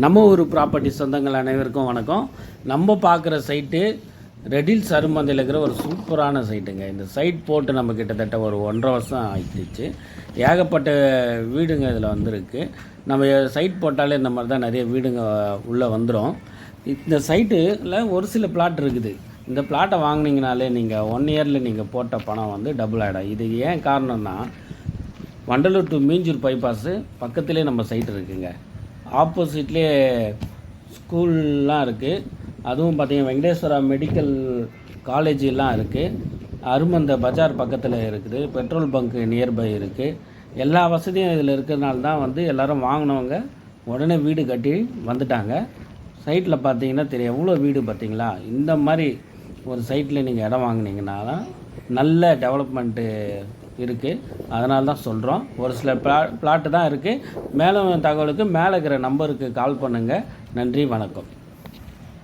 நம்ம ஊர் ப்ராப்பர்ட்டி சொந்தங்கள் அனைவருக்கும் வணக்கம். நம்ம பார்க்குற சைட்டு ரெடில் சருமந்தையில் இருக்கிற ஒரு சூப்பரான சைட்டுங்க இந்த சைட் போட்டு நம்ம கிட்டத்தட்ட ஒரு ஒன்றரை வருஷம் ஆயிடுச்சு. ஏகப்பட்ட வீடுங்க இதில் வந்திருக்கு. நம்ம சைட் போட்டாலே இந்த மாதிரி தான் நிறைய வீடுங்க உள்ளே வந்துடும் இந்த சைட்டில் ஒரு சில பிளாட் இருக்குது. இந்த பிளாட்டை வாங்கினீங்கனாலே நீங்கள் ஒன் இயரில் நீங்கள் போட்ட பணம் வந்து டபுள் ஆகிடும் இது ஏன் காரணம்னா வண்டலூர் டு மீஞ்சூர் பைபாஸு பக்கத்துலேயே நம்ம சைட் இருக்குங்க. ஆப்போசிட்லேயே ஸ்கூல்லாம் இருக்குது அதுவும் பார்த்தீங்கன்னா வெங்கடேஸ்வரா மெடிக்கல் காலேஜெலாம் இருக்குது அருமந்த பஜார் பக்கத்தில் இருக்குது. பெட்ரோல் பங்க் நியர்பை இருக்குது எல்லா வசதியும் இதில் இருக்கிறதுனால தான் வந்து எல்லோரும் வாங்கினவங்க உடனே வீடு கட்டி வந்துட்டாங்க. சைட்டில் பார்த்தீங்கன்னா தெரியும் எவ்வளோ வீடு பார்த்தீங்களா இந்த மாதிரி ஒரு சைட்டில் நீங்கள் இடம் வாங்குனீங்கன்னா தான் நல்ல டெவலப்மெண்ட்டு இருக்குது அதனால தான் சொல்கிறோம் ஒரு சில பிளா பிளாட்டு தான் இருக்குது மேலும் தகவலுக்கு மேலே இருக்கிற நம்பருக்கு கால் பண்ணுங்கள் நன்றி வணக்கம்.